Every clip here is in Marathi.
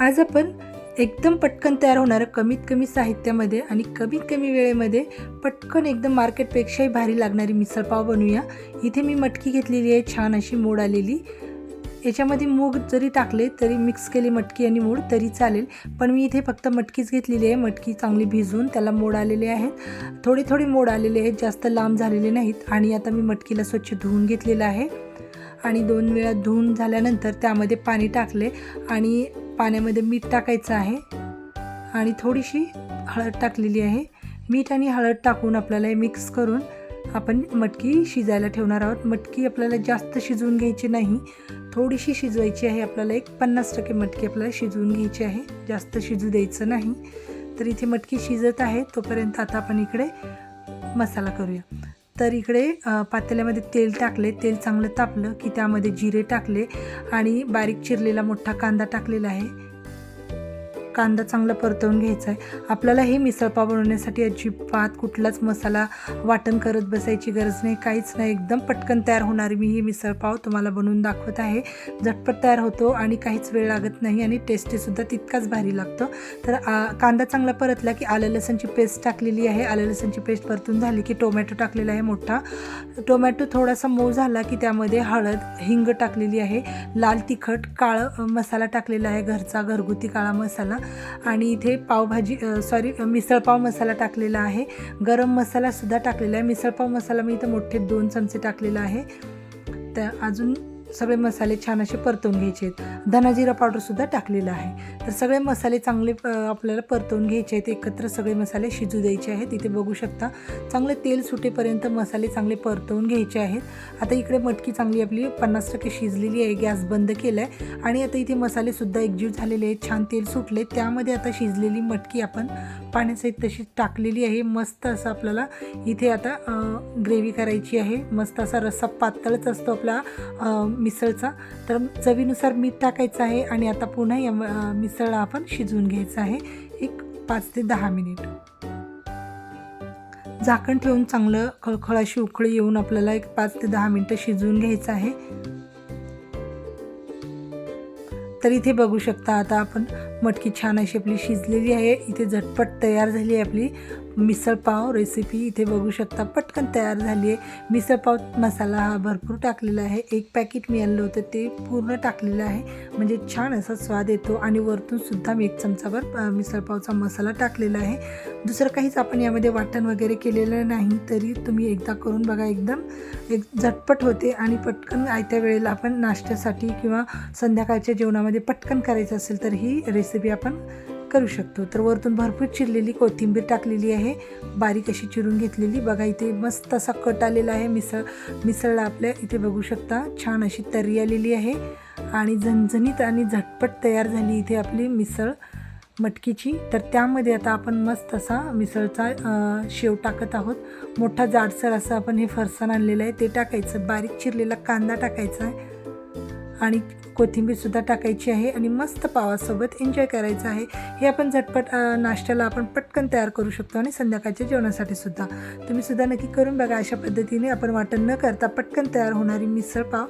आज आपण एकदम पटकन तयार होणारं कमीत कमी साहित्यामध्ये आणि कमीत कमी वेळेमध्ये पटकन एकदम मार्केटपेक्षाही भारी लागणारी मिसळपाव बनवूया. इथे मी मटकी घेतलेली आहे छान अशी मोड आलेली. याच्यामध्ये मूग जरी टाकले तरी मिक्स केली मटकी आणि मूड तरी चालेल. पण मी इथे फक्त मटकीच घेतलेली आहे. मटकी चांगली भिजवून त्याला मोड आलेले आहेत. थोडे थोडे मोड आलेले आहेत जास्त लांब झालेले नाहीत. आणि आता मी मटकीला स्वच्छ धुवून घेतलेलं आहे. आणि दोन वेळा धुवून झाल्यानंतर त्यामध्ये पाणी टाकले. आणि पाण्यामध्ये मीठ टाकायचं आहे. आणि थोडीशी हळद टाकलेली आहे. मीठ आणि हळद टाकून आपल्याला हे मिक्स करून आपण मटकी शिजायला ठेवणार आहोत. मटकी आपल्याला जास्त शिजवून घ्यायची नाही. थोडीशी शिजवायची आहे. आपल्याला एक पन्नास टक्के मटकी आपल्याला शिजवून घ्यायची आहे. जास्त शिजू द्यायचं नाही. तर इथे मटकी शिजत आहे. तोपर्यंत आता आपण इकडे मसाला करूया. तर इकडे पातेल्यामध्ये तेल टाकले. तेल चांगलं तापलं की त्यामध्ये जिरे टाकले आणि बारीक चिरलेला मोठा कांदा टाकलेला आहे. कांदा चांगला परतवून घ्यायचा आहे. आपल्याला हे मिसळपाव बनवण्यासाठी अजिबात कुठलाच मसाला वाटण करत बसायची गरज नाही. काहीच नाही. एकदम पटकन तयार होणारी मी ही मिसळपाव तुम्हाला बनवून दाखवत आहे. झटपट तयार होतो आणि काहीच वेळ लागत नाही आणि टेस्टीसुद्धा तितकाच भारी लागतो. तर आ, कांदा चांगला परतला की आलं लसणची पेस्ट टाकलेली आहे. आलं लसणची पेस्ट परतून झाली की टोमॅटो टाकलेला आहे मोठा. टोमॅटो थोडासा मऊ झाला की त्यामध्ये हळद हिंग टाकलेली आहे. लाल तिखट काळं मसाला टाकलेला आहे. घरचा घरगुती काळा मसाला. आणि इथे पावभाजी सॉरी मिसळपाव मसाला टाकलेला आहे. गरम मसालासुद्धा टाकलेला आहे. मिसळपाव मसाला मी इथं मोठे दोन चमचे टाकलेला आहे. तर अजून सगळे मसाले छान असे परतून घ्यायचे आहेत. धनाजिरा पावडरसुद्धा टाकलेला आहे. तर सगळे मसाले चांगले आपल्याला परतवून घ्यायचे आहेत. एकत्र सगळे मसाले शिजू द्यायचे आहेत. इथे बघू शकता चांगले तेल सुटेपर्यंत मसाले चांगले परतवून घ्यायचे आहेत. आता इकडे मटकी चांगली आपली पन्नास टक्के शिजलेली आहे. गॅस बंद केला आहे आणि आता इथे मसालेसुद्धा एकजीव झालेले आहेत. छान तेल सुटले. त्यामध्ये आता शिजलेली मटकी आपण पाण्यासहित तशी टाकलेली आहे. मस्त असं आपल्याला इथे आता ग्रेव्ही करायची आहे. मस्त असा रस्सा पातळच असतो आपला मिसळचा. तर चवीनुसार मीठ टाकायचं आहे आणि आता पुन्हा या मिसळ आपण शिजवून घ्यायचं आहे. एक पाच ते दहा मिनिट. झाकण ठेवून चांगलं खळखळ अशी उकळी येऊन आपल्याला एक पाच ते दहा मिनटं शिजवून घ्यायचं आहे. तर इथे बघू शकता आता आपण मटकी छान अशी आपली शिजलेली आहे. इथे झटपट तयार झाली आहे आपली. मिसळपाव रेसिपी इथे बघू शकता. पटकन तयार झाली आहे मिसळपाव मसाला हा भरपूर टाकलेला आहे. एक पॅकेट मी आणलं होतं ते पूर्ण टाकलेलं आहे. म्हणजे छान असा स्वाद येतो आणि वरतून सुद्धा मी एक चमचाभर मिसळपावचा मसाला टाकलेला आहे. दुसरं काहीच आपण यामध्ये वाटण वगैरे केलेलं नाही तरी तुम्ही एकदा करून बघा. एकदम एक झटपट होते आणि पटकन आयत्या वेळेला आपण नाश्त्यासाठी किंवा संध्याकाळच्या जेवणामध्ये पटकन करायचं असेल तर ही रेसिपी आपण करू शकतो. तर वरतून भरपूर चिरलेली कोथिंबीर टाकलेली आहे. बारीक अशी चिरून घेतलेली. बघा इथे मस्त असा कट आलेला आहे. मिसळ मिसळला आपल्या इथे बघू शकता. छान अशी तर्री आलेली आहे. आणि झणझणीत आणि झटपट तयार झाली इथे आपली मिसळ मटकीची. तर त्यामध्ये आता आपण मस्त असा मिसळचा शेव टाकत आहोत. मोठा जाडसर असं आपण हे फरसाण आणलेलं आहे. ते टाकायचं. बारीक चिरलेला कांदा टाकायचा आहे. आणि कोथिंबीरसुद्धा टाकायची आहे आणि मस्त पावासोबत एन्जॉय करायचं आहे. हे आपण झटपट नाश्त्याला आपण पटकन तयार करू शकतो आणि संध्याकाळच्या जेवणासाठी सुद्धा. तुम्ही सुद्धा नक्की करून बघा अशा पद्धतीने. आपण वाटण न करता पटकन तयार होणारी मिसळ पाव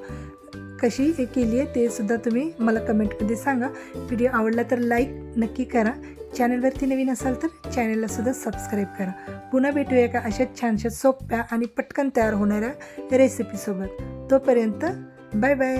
कशी हे केली आहे ते सुद्धा तुम्ही मला कमेंटमध्ये सांगा. व्हिडिओ आवडला तर लाईक नक्की करा. चॅनलवरती नवीन असाल तर चॅनललासुद्धा सबस्क्राईब करा. पुन्हा भेटूया का अशा छानशा सोप्या आणि पटकन तयार होणाऱ्या रेसिपीसोबत तोपर्यंत बाय बाय